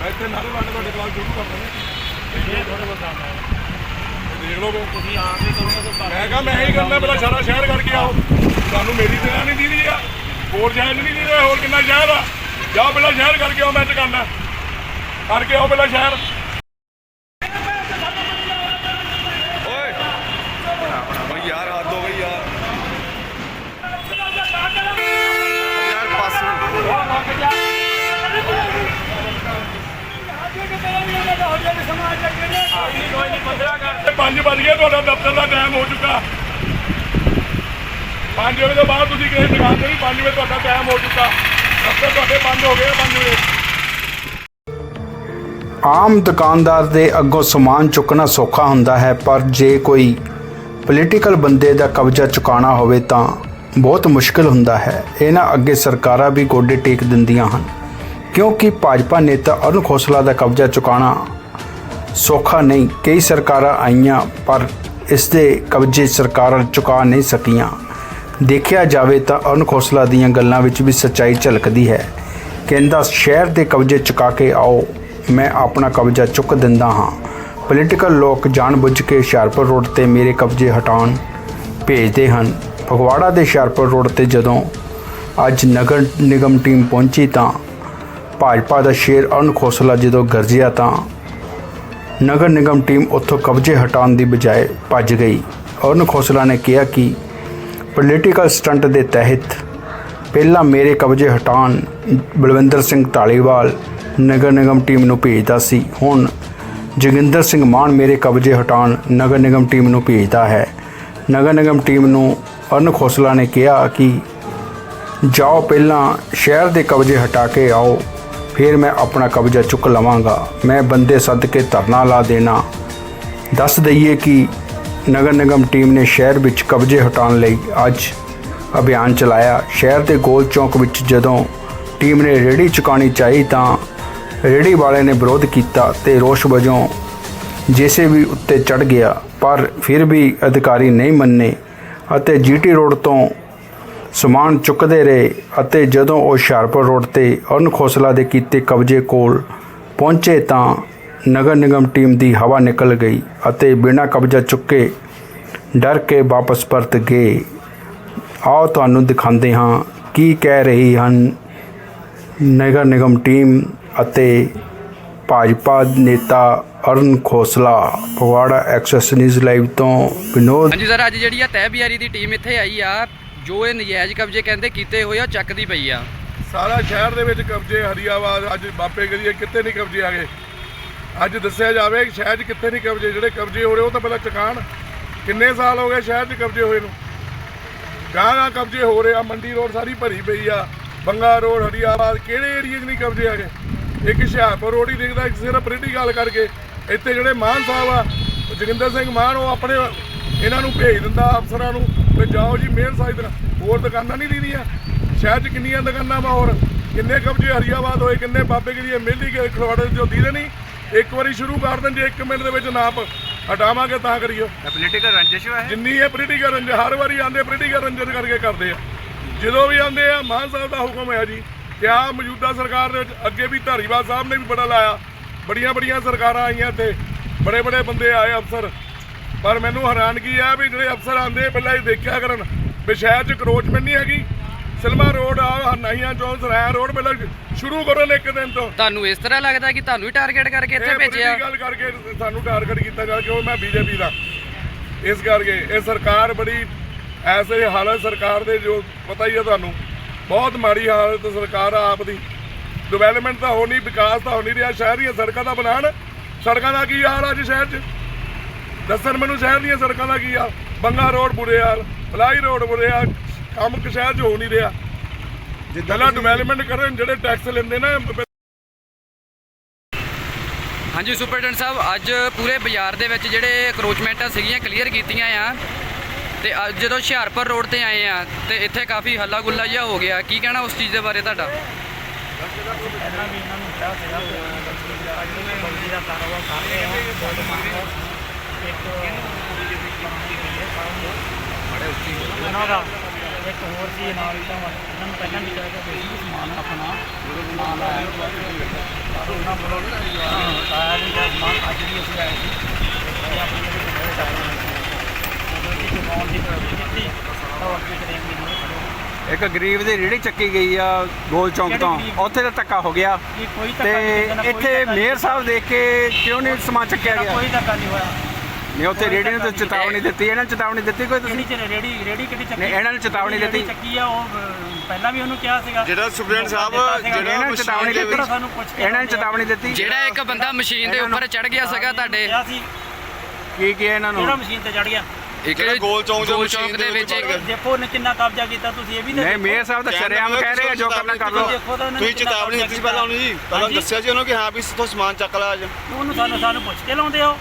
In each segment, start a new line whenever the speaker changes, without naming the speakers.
ਮੈਂ ਇੱਥੇ ਨਾਲੇ ਵਾਲੇ ਤੁਹਾਡੇ ਕੋਲ ਸ਼ੁਰੂ ਕਰ ਦਿੰਦਾ
ਇਹ ਥੋੜੇ ਬਹੁਤ ਕੰਮ ਹੈ।
ਦੇਖ ਲਓ
ਤੁਸੀਂ ਆਪ ਹੀ ਕਰੋਗੇ ਤਾਂ
ਮੈਂ ਕਹਾਂ ਮੈਂ ਹੀ ਕਰਨਾ ਪਹਿਲਾਂ ਸਾਰਾ ਸ਼ਹਿਰ ਕਰਕੇ ਆਓ। ਤੁਹਾਨੂੰ ਮੇਰੀ ਜਗ੍ਹਾ ਨਹੀਂ ਦੀਦੀ ਆ। ਹੋਰ ਸ਼ਹਿਰ ਨਹੀਂ ਦੀਦੀ ਹੋਰ ਕਿੰਨਾ ਸ਼ਹਿਰ ਆ। ਜਾਓ ਪਹਿਲਾਂ ਸ਼ਹਿਰ ਕਰਕੇ ਆਓ ਮੈਂ ਚਕਾਨਾ ਕਰਕੇ ਆਓ ਪਹਿਲਾਂ ਸ਼ਹਿਰ।
ਕੋਈ ਨਹੀਂ ਪੰਦਰਾ ਕਰ
5 ਵਜ ਗਏ, ਤੁਹਾਡਾ ਦਫ਼ਤਰ ਦਾ ਟਾਈਮ ਹੋ ਚੁੱਕਾ। 5 ਵਜੇ ਤੋਂ ਬਾਅਦ ਤੁਸੀਂ ਕਿਸੇ ਦੁਕਾਨ ਤੇ ਨਹੀਂ 5 ਵਜੇ ਤੁਹਾਡਾ ਟਾਈਮ ਹੋ ਚੁੱਕਾ। ਦਫ਼ਤਰ ਤੁਹਾਡੇ ਬੰਦ ਹੋ ਗਏ 5 ਵਜੇ।
ਆਮ ਦੁਕਾਨਦਾਰ ਦੇ ਅੱਗੋਂ ਸਮਾਨ ਚੁੱਕਣਾ ਸੌਖਾ ਹੁੰਦਾ ਹੈ, ਪਰ ਜੇ ਕੋਈ ਪੋਲੀਟੀਕਲ ਬੰਦੇ ਦਾ ਕਬਜ਼ਾ ਚੁਕਾਉਣਾ ਹੋਵੇ ਤਾਂ ਬਹੁਤ ਮੁਸ਼ਕਲ ਹੁੰਦਾ ਹੈ। ਇਹਨਾਂ ਅੱਗੇ ਸਰਕਾਰਾਂ ਵੀ ਗੋਡੇ ਟੇਕ ਦਿੰਦੀਆਂ ਹਨ। ਕਿਉਂਕਿ ਭਾਜਪਾ ਨੇਤਾ ਅਰੁਣ ਖੋਸਲਾ ਦਾ ਕਬਜ਼ਾ ਚੁਕਾਉਣਾ ਸੌਖਾ ਨਹੀਂ। ਕਈ ਸਰਕਾਰਾਂ ਆਈਆਂ, ਪਰ ਇਸ ਦੇ ਕਬਜ਼ੇ ਸਰਕਾਰਾਂ ਚੁਕਾ ਨਹੀਂ ਸਕੀਆਂ। ਦੇਖਿਆ ਜਾਵੇ ਤਾਂ ਅਰੁਣ ਖੋਸਲਾ ਦੀਆਂ ਗੱਲਾਂ ਵਿੱਚ ਵੀ ਸੱਚਾਈ ਝਲਕਦੀ ਹੈ। ਕਹਿੰਦਾ, ਸ਼ਹਿਰ ਦੇ ਕਬਜ਼ੇ ਚੁਕਾ ਕੇ ਆਓ, ਮੈਂ ਆਪਣਾ ਕਬਜ਼ਾ ਚੁੱਕ ਦਿੰਦਾ ਹਾਂ। ਪੋਲੀਟੀਕਲ ਲੋਕ ਜਾਣਬੁੱਝ ਕੇ ਹੁਸ਼ਿਆਰਪੁਰ ਰੋਡ ਤੇ ਮੇਰੇ ਕਬਜ਼ੇ ਹਟਾਉਣ ਭੇਜਦੇ ਹਨ। ਫਗਵਾੜਾ ਦੇ ਹੁਸ਼ਿਆਰਪੁਰ ਰੋਡ ਤੇ ਜਦੋਂ ਅੱਜ ਨਗਰ ਨਿਗਮ ਟੀਮ ਪਹੁੰਚੀ ਤਾਂ ਭਾਜਪਾ ਦਾ ਸ਼ੇਰ ਅਰੁਣ ਖੋਸਲਾ ਜਦੋਂ ਗਰਜਿਆ ਤਾਂ ਨਗਰ ਨਿਗਮ ਟੀਮ ਉੱਥੋਂ ਕਬਜ਼ੇ ਹਟਾਉਣ ਦੀ ਬਜਾਏ ਭੱਜ ਗਈ। ਅਰੁਣ ਖੋਸਲਾ ਨੇ ਕਿਹਾ ਕਿ ਪੋਲੀਟੀਕਲ ਸਟੰਟ ਦੇ ਤਹਿਤ ਪਹਿਲਾਂ ਮੇਰੇ ਕਬਜ਼ੇ ਹਟਾਉਣ ਬਲਵਿੰਦਰ ਸਿੰਘ ਢਾਲੀਵਾਲ ਨਗਰ ਨਿਗਮ ਟੀਮ ਨੂੰ ਭੇਜਦਾ ਸੀ, ਹੁਣ ਜੋਗਿੰਦਰ ਸਿੰਘ ਮਾਨ ਮੇਰੇ ਕਬਜ਼ੇ ਹਟਾਉਣ ਨਗਰ ਨਿਗਮ ਟੀਮ ਨੂੰ ਭੇਜਦਾ ਹੈ। ਨਗਰ ਨਿਗਮ ਟੀਮ ਨੂੰ ਅਰੁਣ ਖੋਸਲਾ ਨੇ ਕਿਹਾ ਕਿ ਜਾਓ ਪਹਿਲਾਂ ਸ਼ਹਿਰ ਦੇ ਕਬਜ਼ੇ ਹਟਾ ਕੇ ਆਓ ਫਿਰ ਮੈਂ ਆਪਣਾ ਕਬਜ਼ਾ ਚੁੱਕ ਲਵਾਂਗਾ। ਮੈਂ ਬੰਦੇ ਸੱਦ ਕੇ ਧਰਨਾ ਲਾ ਦੇਣਾ। ਦੱਸ ਦਈਏ ਕਿ ਨਗਰ ਨਿਗਮ ਟੀਮ ਨੇ ਸ਼ਹਿਰ ਵਿੱਚ ਕਬਜ਼ੇ ਹਟਾਉਣ ਲਈ ਅੱਜ ਅਭਿਆਨ ਚਲਾਇਆ। ਸ਼ਹਿਰ ਦੇ ਗੋਲ ਚੌਂਕ ਵਿੱਚ ਜਦੋਂ ਟੀਮ ਨੇ ਰੇੜੀ ਚੁਕਾਣੀ ਚਾਹੀ ਤਾਂ ਰੇੜੀ ਵਾਲੇ ਨੇ ਵਿਰੋਧ ਕੀਤਾ ਤੇ ਰੋਸ਼ ਵਜੋਂ ਜੇਸੇ ਵੀ ਉੱਤੇ ਚੜ ਗਿਆ। ਪਰ ਫਿਰ ਵੀ ਅਧਿਕਾਰੀ ਨਹੀਂ ਮੰਨੇ ਅਤੇ ਜੀਟੀ ਰੋਡ ਤੋਂ ਸਮਾਨ ਚੁੱਕਦੇ ਰਹੇ ਅਤੇ ਜਦੋਂ ਉਹ ਹੁਸ਼ਿਆਰਪੁਰ ਰੋਡ ਤੇ ਅਰੁਣ ਖੋਸਲਾ ਦੇ ਕੀਤੇ ਕਬਜ਼ੇ ਕੋਲ ਪਹੁੰਚੇ ਤਾਂ ਨਗਰ ਨਿਗਮ ਟੀਮ ਦੀ ਹਵਾ ਨਿਕਲ ਗਈ ਅਤੇ ਬਿਨਾਂ ਕਬਜ਼ਾ ਚੁੱਕੇ ਡਰ ਕੇ ਵਾਪਸ ਪਰਤ ਗਏ। ਆਓ ਤੁਹਾਨੂੰ ਦਿਖਾਉਂਦੇ ਹਾਂ ਕੀ ਕਹਿ ਰਹੀ ਹਨ ਨਗਰ ਨਿਗਮ ਟੀਮ ਅਤੇ ਭਾਜਪਾ ਨੇਤਾ Arun Khosla. Phagwara access news live ਤੋਂ ਵਿਨੋਦ
ਹਾਂਜੀ ਸਰ, ਅੱਜ ਜਿਹੜੀ ਆ ਤਹਿ ਦੀ ਟੀਮ ਇੱਥੇ ਆਈ ਆ। ਜੋ ਇਹ ਨਜਾਇਜ਼ ਕਬਜ਼ੇ ਕਹਿੰਦੇ ਕੀਤੇ ਹੋਏ ਆ, ਉਹ ਚੱਕਦੀ ਪਈ ਆ।
ਸਾਰਾ ਸ਼ਹਿਰ ਦੇ ਵਿੱਚ ਕਬਜ਼ੇ ਹਰੀਆਬਾਦ ਅੱਜ ਬਾਪੇ ਗਰੀਏ ਕਿੱਥੇ ਨਹੀਂ ਕਬਜ਼ੇ ਆ ਗਏ ਅੱਜ ਦੱਸਿਆ ਜਾਵੇ ਕਿ ਸ਼ਹਿਰ 'ਚ ਕਿੱਥੇ ਨਹੀਂ ਕਬਜ਼ੇ? ਜਿਹੜੇ ਕਬਜ਼ੇ ਹੋ ਰਹੇ, ਉਹ ਤਾਂ ਪਹਿਲਾਂ ਚੁਕਾਣ। ਕਿੰਨੇ ਸਾਲ ਹੋ ਗਏ ਸ਼ਹਿਰ 'ਚ ਕਬਜ਼ੇ ਹੋਏ ਨੂੰ? ਗਾਂ ਕਬਜ਼ੇ ਹੋ ਰਹੇ ਆ, ਮੰਡੀ ਰੋਡ ਸਾਰੀ ਭਰੀ ਪਈ ਆ, ਬੰਗਾ ਰੋਡ ਹਰੀਆਬਾਦ ਕਿਹੜੇ ਏਰੀਏ 'ਚ ਨਹੀਂ ਕਬਜ਼ੇ ਆ ਗਏ ਇੱਕ ਹੁਸ਼ਿਆਰਪੁਰ ਰੋਡ ਹੀ ਦਿਖਦਾ, ਇੱਕ ਸਿਰਫ ਪ੍ਰਿਟੀ ਗੱਲ ਕਰਕੇ। ਇੱਥੇ ਜਿਹੜੇ ਮਾਨ ਸਾਹਿਬ ਆ ਉਹ ਜੋਗਿੰਦਰ ਸਿੰਘ ਮਾਨ, ਉਹ ਆਪਣੇ, ਇਹਨਾਂ ਨੂੰ ਭੇਜ ਦਿੰਦਾ, ਅਫਸਰਾਂ ਨੂੰ। ਵੀ ਜਾਓ ਜੀ ਮੇਨ ਸਾਈਡ ਹੋਰ ਦੁਕਾਨਾਂ ਨਹੀਂ ਦੀਦੀਆਂ ਸ਼ਹਿਰ 'ਚ ਕਿੰਨੀਆਂ ਦੁਕਾਨਾਂ ਵਾ ਹੋਰ? ਕਿੰਨੇ ਕਬਜ਼ੇ ਹਰੀਆਬਾਦ ਹੋਏ ਕਿੰਨੇ ਬਾਬੇ ਗਰੀਏ ਮਿਲਦੀ ਗਏ ਖਰਵਾੜੇ ਜੋ ਦੀਦੇ ਨਹੀਂ ਇੱਕ ਵਾਰੀ ਸ਼ੁਰੂ ਕਰ ਦੇਣ ਜੇ 1 ਮਿੰਟ ਦੇ ਵਿੱਚ ਨਾਪ ਹਟਾਵਾਂਗੇ ਤਾਂ ਕਰੀਓ।
ਪੋਲੀਟੀਕਲ ਰੰਜਿਸ਼ ਹੈ
ਜਿੰਨੀ ਇਹ ਪੋਲੀਟੀਕਲ ਰੰਜ ਹਰ ਵਾਰੀ ਆਂਦੇ ਪੋਲੀਟੀਕਲ ਰੰਜਨ ਕਰਕੇ ਕਰਦੇ ਆ। ਜਦੋਂ ਵੀ ਆਂਦੇ ਆ ਮਾਨ ਸਾਹਿਬ ਦਾ ਹੁਕਮ ਹੈ ਜੀ ਕਿ ਆ ਮੌਜੂਦਾ ਸਰਕਾਰ ਦੇ ਵਿੱਚ ਅੱਗੇ ਵੀ ਧਾਰੀਵਾਲ ਸਾਹਿਬ ਨੇ ਵੀ ਬੜਾ ਲਾਇਆ। ਬੜੀਆਂ ਬੜੀਆਂ ਸਰਕਾਰਾਂ ਆਈਆਂ ਇੱਥੇ। ਬੜੇ ਬੜੇ ਬੰਦੇ ਆਏ ਅਫਸਰ। ਪਰ ਮੈਨੂੰ ਹੈਰਾਨਗੀ ਆ ਵੀ ਜਿਹੜੇ ਅਫਸਰ ਆਂਦੇ ਪਹਿਲਾਂ ਇਹ ਦੇਖਿਆ ਕਰਨ ਵੀ ਸ਼ਹਿਰ 'ਚ ਕਰੋਚਮੈਂਟ ਨਹੀਂ ਹੈਗੀ। ਸਿਲਮਾ ਰੋਡ ਆ ਨਹੀਂਆਂ ਚੌਂਕ ਸਰਾਇਆ ਰੋਡ ਪਹਿਲਾਂ ਸ਼ੁਰੂ ਕਰੋ ਨੇ ਇੱਕ ਦਿਨ ਤੋਂ।
ਤੁਹਾਨੂੰ ਇਸ ਤਰ੍ਹਾਂ ਲੱਗਦਾ ਕਿ ਤੁਹਾਨੂੰ ਹੀ ਟਾਰਗੇਟ ਕਰਕੇ ਇੱਥੇ
ਇਹ
ਭੇਜਿਆ?
ਗੱਲ ਕਰਕੇ ਸਾਨੂੰ ਟਾਰਗੇਟ ਕੀਤਾ ਜਾ ਕਿ ਉਹ ਮੈਂ ਬੀਜੇਪੀ ਦਾ। ਇਸ ਕਰਕੇ ਇਹ ਸਰਕਾਰ ਬੜੀ ਐਸੇ ਹਾਲਤ ਸਰਕਾਰ ਦੇ ਜੋ ਪਤਾ ਹੀ ਹੈ ਤੁਹਾਨੂੰ। ਬਹੁਤ ਮਾੜੀ ਹਾਲਤ ਸਰਕਾਰ ਆ ਆਪ ਦੀ। ਡਿਵੈਲਪਮੈਂਟ ਤਾਂ ਹੋ ਨਹੀਂ ਵਿਕਾਸ ਤਾਂ ਹੋ ਨਹੀਂ ਰਿਹਾ। ਸ਼ਹਿਰ ਦੀਆਂ ਸੜਕਾਂ ਦਾ ਬਣਾਉਣ। ਸੜਕਾਂ ਦਾ ਕੀ ਹਾਲ ਆ ਅੱਜ ਸ਼ਹਿਰ 'ਚ? ਦੱਸਣ ਮੈਨੂੰ ਸ਼ਹਿਰ ਦੀਆਂ ਸੜਕਾਂ ਦਾ ਕੀ ਹਾਲ ਬੰਗਾ ਰੋਡ ਬੁਰੇ ਹਾਲ ਪਲਾਈ ਰੋਡ ਬੁਰੇ ਹਾਲ ਕੰਮ ਕਿ ਸ਼ਹਿਰ 'ਚ ਹੋ ਨਹੀਂ ਰਿਹਾ। ਜਿੱਦਾਂ ਡਿਵੈਲਪਮੈਂਟ ਕਰਨ ਜਿਹੜੇ ਟੈਕਸ ਲੈਂਦੇ ਨਾ
ਹਾਂਜੀ ਸੁਪਰਡੈਂਟ ਸਾਹਿਬ ਅੱਜ ਪੂਰੇ ਬਾਜ਼ਾਰ ਦੇ ਵਿੱਚ ਜਿਹੜੇ ਕਰੋਚਮੈਂਟਾਂ ਸੀਗੀਆਂ ਕਲੀਅਰ ਕੀਤੀਆਂ ਆ। ਤੇ ਅੱਜ ਜਦੋਂ ਹੁਸ਼ਿਆਰਪੁਰ ਰੋਡ ਤੇ ਆਏ ਆ ਤੇ ਇੱਥੇ ਕਾਫੀ ਹੱਲਾ ਗੁੱਲਾ ਜਿਹਾ ਹੋ ਗਿਆ। ਕੀ ਕਹਿਣਾ ਉਸ ਚੀਜ਼ ਦੇ ਬਾਰੇ ਤੁਹਾਡਾ?
ਪਹਿਲਾਂ ਵੀ ਇਹਨਾਂ ਨੂੰ ਕਿਹਾ ਸੀਗਾ ਕਿ ਅੱਜ ਮੈਂ ਬੰਦੀ ਦਾ ਕਾਰੋਬਾਰ ਕਰ ਰਹੇ ਹਾਂ ਬਹੁਤ ਮਾਰ ਇੱਕ ਉਹਨਾਂ ਦਾ ਇੱਕ ਹੋਰ ਸੀ ਨਾਲ ਤਾਂ ਇਹਨਾਂ ਨੂੰ ਪਹਿਲਾਂ ਵੀ ਕਹਿ ਕੇ ਸੀ ਸਮਾਨ ਆਪਣਾ ਨਾਲ ਆਇਆ ਪਰ ਉਹਨਾਂ ਵੱਲੋਂ ਆਇਆ ਨਹੀਂ ਜਾਂ ਸਮਾਨ ਅੱਜ ਵੀ ਅਸੀਂ ਆਏ ਸੀ ਤੇ ਆਪਣੀ ਜਿਹੜੀ ਰਿਪੋਰਟ ਆਈ ਜਦੋਂ ਕਿ ਕਮਾਉਣ ਦੀ ਕੋਸ਼ਿਸ਼ ਕੀਤੀ ਤਾਂ ਅੱਗੇ ਕਰੇ ਵੀ ਨਹੀਂ ਖੜੋ
ਇੱਕ ਗਰੀਬ ਦੀ ਰੇੜੀ ਚੱਕੀ ਗਈ ਆ ਗੋਲ ਚੌਂਕ ਤੋਂ? ਉੱਥੇ ਤਾਂ ਧੱਕਾ ਹੋ ਗਿਆ ਤੇ ਇੱਥੇ। ਮੇਅਰ ਸਾਹਿਬ ਦੇਖ ਕੇ ਕਿਉਂ ਨਹੀਂ ਸਮਾਨ ਚੱਕਿਆ ਗਿਆ
ਕੋਈ ਧੱਕਾ ਨਹੀਂ ਹੋਇਆ
ਨਹੀਂ ਉੱਥੇ ਰੇੜੀ ਨੂੰ ਤਾਂ। ਚੇਤਾਵਨੀ ਦਿੱਤੀ ਇਹਨਾਂ ਨੂੰ ਚੇਤਾਵਨੀ ਦਿੱਤੀ ਕੋਈ ਤੁਸੀਂ?
ਕਿਹੜੀ ਚ ਰੇੜੀ ਰੇੜੀ ਕਿਹੜੀ ਚੱਕੀ?
ਨਹੀਂ, ਇਹਨਾਂ ਨੂੰ ਚੇਤਾਵਨੀ
ਜਿਹੜੀ
ਦਿੱਤੀ।
ਚੱਕੀ ਆ ਉਹ ਪਹਿਲਾਂ ਵੀ ਉਹਨੂੰ ਕਿਹਾ ਸੀਗਾ।
ਜਿਹੜਾ ਸੁਪਰਡੈਂਟ ਸਾਹਿਬ। ਜਿਹੜਾ
ਇਹਨਾਂ ਨੂੰ ਚੇਤਾਵਨੀ ਦਿੱਤੀ।
ਸਾਨੂੰ ਪੁੱਛ ਕੇ
ਇਹਨਾਂ ਨੂੰ ਚੇਤਾਵਨੀ ਦਿੱਤੀ।
ਜਿਹੜਾ ਇੱਕ ਬੰਦਾ ਮਸ਼ੀਨ ਦੇ ਉੱਪਰ ਚੜ ਗਿਆ ਸੀਗਾ ਤੁਹਾਡੇ?
ਕੀ ਕੀ ਇਹਨਾਂ ਨੂੰ?
ਮਸ਼ੀਨ ਤੇ ਚੜ ਗਿਆ?
ਇੱਕ
ਜਿਹੜਾ ਗੋਲ ਚੌਂਕ ਦੇ ਮਸ਼ੀਨ ਦੇ
ਵਿੱਚ
ਦੇਖੋ ਉਹਨੇ ਕਿੰਨਾ ਕਬਜ਼ਾ ਕੀਤਾ ਤੁਸੀਂ ਇਹ ਵੀ
ਨਹੀਂ। ਮੇਅਰ ਸਾਹਿਬ ਤਾਂ ਸ਼ਰੇਆਮ ਕਹਿ ਰਹੇ ਆ ਜੋ ਕਰਨਾ ਕਰ ਲਓ।
ਤੁਸੀਂ ਚੇਤਾਵਨੀ ਦਿੱਤੀ ਸੀ ਪਹਿਲਾਂ ਉਹਨੂੰ ਜੀ। ਪਹਿਲਾਂ। ਦੱਸਿਆ ਸੀ ਉਹਨੂੰ ਕਿ ਹਾਂ ਵੀ ਇੱਥੋਂ ਸਮਾਨ ਚੱਕ ਲੈ ਅੱਜ।
ਉਹਨੂੰ ਸਾਨੂੰ ਸਾਨੂੰ ਪੁੱਛ ਕੇ ਲਾਉਂਦੇ ਹੋ।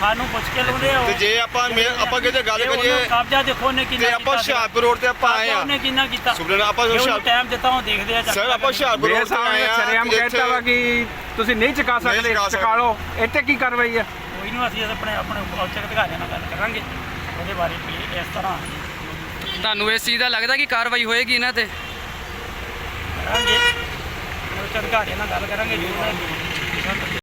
ਸਾਨੂੰ ਪੁੱਛ ਕੇ ਲਾਉਂਦੇ ਹੋ।
ਤੇ ਜੇ ਆਪਾਂ ਮੇ- ਆਪਾਂ ਕਿਤੇ ਗੱਲ
ਜੇ ਉਹਨੂੰ
ਕਰੀਏ
ਕਬਜ਼ਾ ਦੇਖੋ ਉਹਨੇ ਕਿੰਨਾ
ਤੇ ਆਪਾਂ
ਸੀਗਾ।
ਹੁਸ਼ਿਆਰਪੁਰ ਰੋਡ ਤੇ ਆਪਾਂ ਆਏ
ਕਬਜ਼ਾ
ਆ
ਉਹਨੇ ਕਿੰਨਾ ਕੀਤਾ।
ਸੁਪਰਡੈਂਟ ਆਪਾਂ
ਜੇ ਉਹਨੂੰ
ਹੁਸ਼ਿਆਰ
ਟਾਈਮ ਦਿੱਤਾ ਉਹ ਦੇਖਦੇ ਆ ਚੱਕ
ਸਰ
ਕੇ
ਆਪਾਂ ਹੁਸ਼ਿਆਰਪੁਰ ਰੋਡ ਤੇ ਆਏ
ਨੇ
ਆ
ਸ਼ਰੇਆਮ
ਕਿ
ਕਹਿਤਾ ਵਾ ਕਿ ਤੁਸੀਂ ਨਹੀਂ ਚੁਕਾ
ਨਹੀਂ
ਸਕਦੇ
ਚੁਕਾ
ਚੁਕਾ ਲਓ। ਇੱਥੇ ਕੀ ਕਾਰਵਾਈ ਆ?
ਕੋਈ ਨੂੰ ਅਸੀਂ ਆਪਣੇ ਆਪਣੇ ਔਚਕ ਅਧਿਕਾਰੀਆਂ ਨਾਲ ਗੱਲ ਕਰਾਂਗੇ। ਉਹਦੇ ਬਾਰੇ ਵੀ ਇਸ ਤਰ੍ਹਾਂ।
ਤੁਹਾਨੂੰ ਇਸ ਚੀਜ਼ ਦਾ ਲੱਗਦਾ ਕਿ ਕਾਰਵਾਈ ਹੋਏਗੀ ਇਹਨਾਂ ਤੇ?
ਕਰਾਂਗੇ। ਔਚਕ ਅਧਿਕਾਰੀਆਂ ਨਾਲ ਗੱਲ ਕਰਾਂਗੇ। ਜੋ